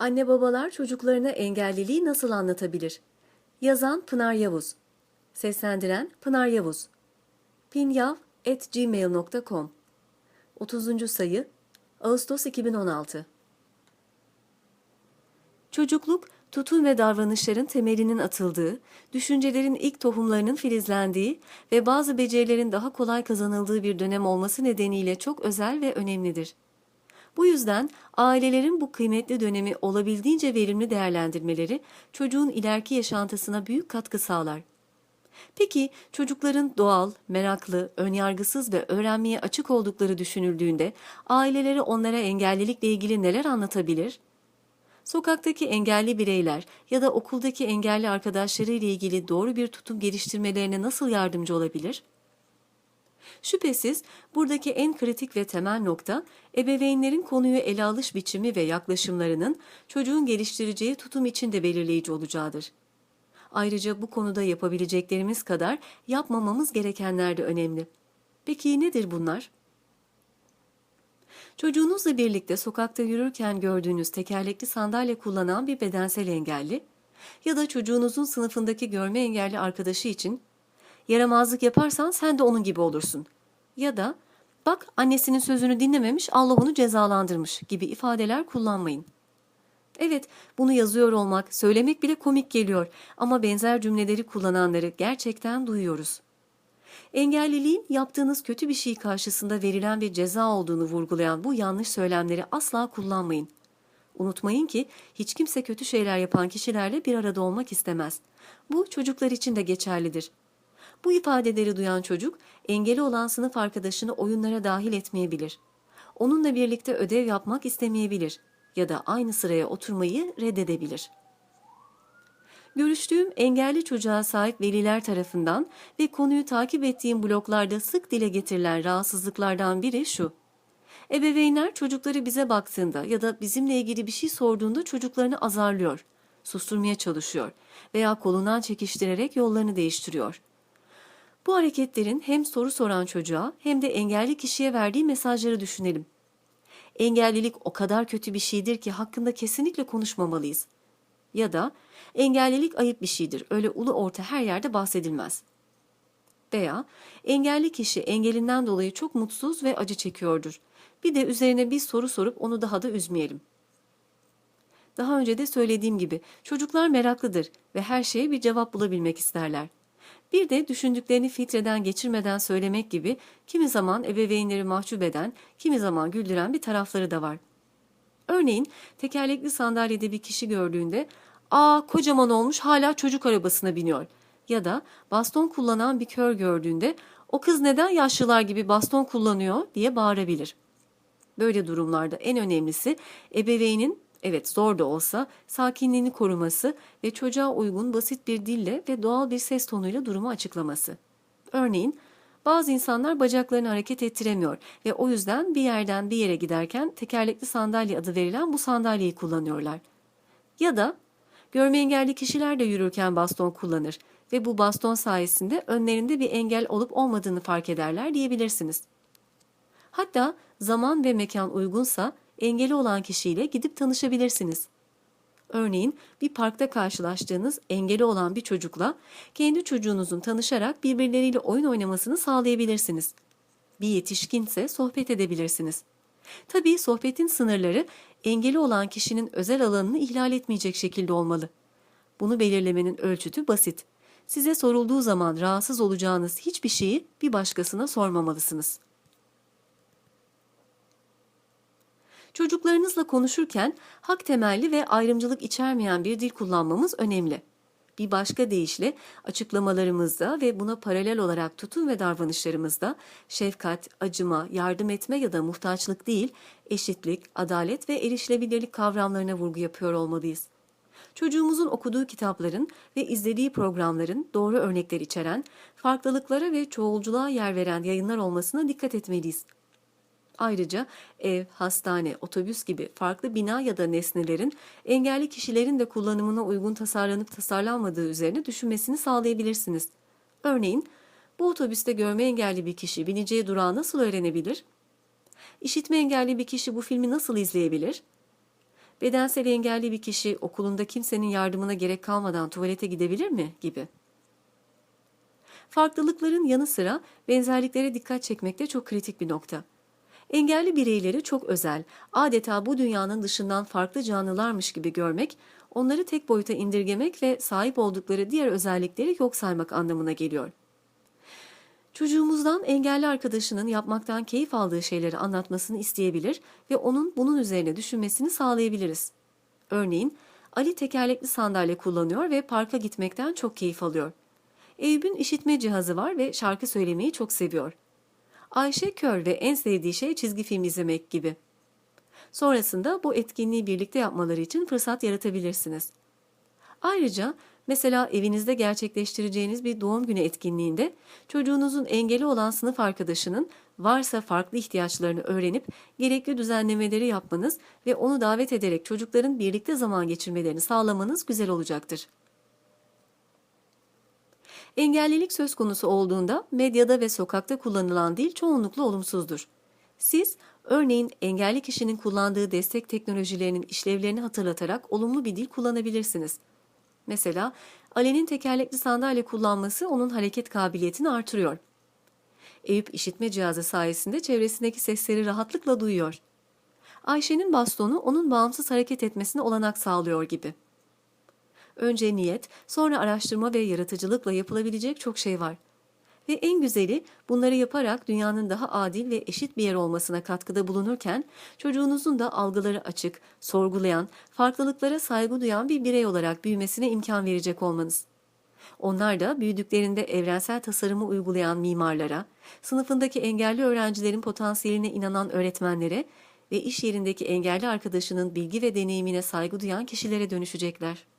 Anne babalar çocuklarına engelliliği nasıl anlatabilir? Yazan Pınar Yavuz Seslendiren Pınar Yavuz pinyav.gmail.com 30. sayı Ağustos 2016 Çocukluk, tutum ve davranışların temelinin atıldığı, düşüncelerin ilk tohumlarının filizlendiği ve bazı becerilerin daha kolay kazanıldığı bir dönem olması nedeniyle çok özel ve önemlidir. Bu yüzden ailelerin bu kıymetli dönemi olabildiğince verimli değerlendirmeleri çocuğun ileriki yaşantısına büyük katkı sağlar. Peki çocukların doğal, meraklı, önyargısız ve öğrenmeye açık oldukları düşünüldüğünde aileleri onlara engellilikle ilgili neler anlatabilir? Sokaktaki engelli bireyler ya da okuldaki engelli arkadaşları ile ilgili doğru bir tutum geliştirmelerine nasıl yardımcı olabilir? Şüphesiz buradaki en kritik ve temel nokta ebeveynlerin konuyu ele alış biçimi ve yaklaşımlarının çocuğun geliştireceği tutum için de belirleyici olacağıdır. Ayrıca bu konuda yapabileceklerimiz kadar yapmamamız gerekenler de önemli. Peki nedir bunlar? Çocuğunuzla birlikte sokakta yürürken gördüğünüz tekerlekli sandalye kullanan bir bedensel engelli ya da çocuğunuzun sınıfındaki görme engelli arkadaşı için yaramazlık yaparsan sen de onun gibi olursun ya da bak annesinin sözünü dinlememiş Allah onu cezalandırmış gibi ifadeler kullanmayın. Evet, bunu yazıyor olmak, söylemek bile komik geliyor ama benzer cümleleri kullananları gerçekten duyuyoruz. Engelliliğin yaptığınız kötü bir şey karşısında verilen bir ceza olduğunu vurgulayan bu yanlış söylemleri asla kullanmayın. Unutmayın ki hiç kimse kötü şeyler yapan kişilerle bir arada olmak istemez. Bu çocuklar için de geçerlidir. Bu ifadeleri duyan çocuk engeli olan sınıf arkadaşını oyunlara dahil etmeyebilir. Onunla birlikte ödev yapmak istemeyebilir ya da aynı sıraya oturmayı reddedebilir. Görüştüğüm engelli çocuğa sahip veliler tarafından ve konuyu takip ettiğim bloglarda sık dile getirilen rahatsızlıklardan biri şu. Ebeveynler çocukları bize baktığında ya da bizimle ilgili bir şey sorduğunda çocuklarını azarlıyor, susturmaya çalışıyor veya kolundan çekiştirerek yollarını değiştiriyor. Bu hareketlerin hem soru soran çocuğa hem de engelli kişiye verdiği mesajları düşünelim. Engellilik o kadar kötü bir şeydir ki hakkında kesinlikle konuşmamalıyız. Ya da engellilik ayıp bir şeydir. Öyle ulu orta her yerde bahsedilmez. Veya engelli kişi engelinden dolayı çok mutsuz ve acı çekiyordur. Bir de üzerine bir soru sorup onu daha da üzmeyelim. Daha önce de söylediğim gibi çocuklar meraklıdır ve her şeye bir cevap bulabilmek isterler. Bir de düşündüklerini filtreden geçirmeden söylemek gibi kimi zaman ebeveynleri mahcup eden, kimi zaman güldüren bir tarafları da var. Örneğin tekerlekli sandalyede bir kişi gördüğünde ''Aa kocaman olmuş hala çocuk arabasına biniyor.'' ya da baston kullanan bir kör gördüğünde ''O kız neden yaşlılar gibi baston kullanıyor?'' diye bağırabilir. Böyle durumlarda en önemlisi ebeveynin evet zor da olsa sakinliğini koruması ve çocuğa uygun basit bir dille ve doğal bir ses tonuyla durumu açıklaması. Örneğin bazı insanlar bacaklarını hareket ettiremiyor ve o yüzden bir yerden bir yere giderken tekerlekli sandalye adı verilen bu sandalyeyi kullanıyorlar. Ya da görme engelli kişiler de yürürken baston kullanır ve bu baston sayesinde önlerinde bir engel olup olmadığını fark ederler diyebilirsiniz. Hatta zaman ve mekan uygunsa engeli olan kişiyle gidip tanışabilirsiniz. Örneğin bir parkta karşılaştığınız engeli olan bir çocukla kendi çocuğunuzun tanışarak birbirleriyle oyun oynamasını sağlayabilirsiniz. Bir yetişkinse sohbet edebilirsiniz. Tabii sohbetin sınırları engeli olan kişinin özel alanını ihlal etmeyecek şekilde olmalı. Bunu belirlemenin ölçütü basit. Size sorulduğu zaman rahatsız olacağınız hiçbir şeyi bir başkasına sormamalısınız. Çocuklarınızla konuşurken hak temelli ve ayrımcılık içermeyen bir dil kullanmamız önemli. Bir başka deyişle açıklamalarımızda ve buna paralel olarak tutum ve davranışlarımızda şefkat, acıma, yardım etme ya da muhtaçlık değil, eşitlik, adalet ve erişilebilirlik kavramlarına vurgu yapıyor olmalıyız. Çocuğumuzun okuduğu kitapların ve izlediği programların doğru örnekler içeren, farklılıklara ve çoğulculuğa yer veren yayınlar olmasına dikkat etmeliyiz. Ayrıca ev, hastane, otobüs gibi farklı bina ya da nesnelerin engelli kişilerin de kullanımına uygun tasarlanıp tasarlanmadığı üzerine düşünmesini sağlayabilirsiniz. Örneğin, bu otobüste görme engelli bir kişi bineceği durağı nasıl öğrenebilir? İşitme engelli bir kişi bu filmi nasıl izleyebilir? Bedensel engelli bir kişi okulunda kimsenin yardımına gerek kalmadan tuvalete gidebilir mi gibi. Farklılıkların yanı sıra benzerliklere dikkat çekmek de çok kritik bir nokta. Engelli bireyleri çok özel, adeta bu dünyanın dışından farklı canlılarmış gibi görmek, onları tek boyuta indirgemek ve sahip oldukları diğer özellikleri yok saymak anlamına geliyor. Çocuğumuzdan engelli arkadaşının yapmaktan keyif aldığı şeyleri anlatmasını isteyebilir ve onun bunun üzerine düşünmesini sağlayabiliriz. Örneğin Ali tekerlekli sandalye kullanıyor ve parka gitmekten çok keyif alıyor. Eyüp'ün işitme cihazı var ve şarkı söylemeyi çok seviyor. Ayşe kör ve en sevdiği şey çizgi film izlemek gibi. Sonrasında bu etkinliği birlikte yapmaları için fırsat yaratabilirsiniz. Ayrıca mesela evinizde gerçekleştireceğiniz bir doğum günü etkinliğinde çocuğunuzun engeli olan sınıf arkadaşının varsa farklı ihtiyaçlarını öğrenip gerekli düzenlemeleri yapmanız ve onu davet ederek çocukların birlikte zaman geçirmelerini sağlamanız güzel olacaktır. Engellilik söz konusu olduğunda medyada ve sokakta kullanılan dil çoğunlukla olumsuzdur. Siz örneğin engelli kişinin kullandığı destek teknolojilerinin işlevlerini hatırlatarak olumlu bir dil kullanabilirsiniz. Mesela Ali'nin tekerlekli sandalye kullanması onun hareket kabiliyetini artırıyor. Eyüp işitme cihazı sayesinde çevresindeki sesleri rahatlıkla duyuyor. Ayşe'nin bastonu onun bağımsız hareket etmesine olanak sağlıyor gibi. Önce niyet, sonra araştırma ve yaratıcılıkla yapılabilecek çok şey var. Ve en güzeli bunları yaparak dünyanın daha adil ve eşit bir yer olmasına katkıda bulunurken çocuğunuzun da algıları açık, sorgulayan, farklılıklara saygı duyan bir birey olarak büyümesine imkan verecek olmanız. Onlar da büyüdüklerinde evrensel tasarımı uygulayan mimarlara, sınıfındaki engelli öğrencilerin potansiyeline inanan öğretmenlere ve iş yerindeki engelli arkadaşının bilgi ve deneyimine saygı duyan kişilere dönüşecekler.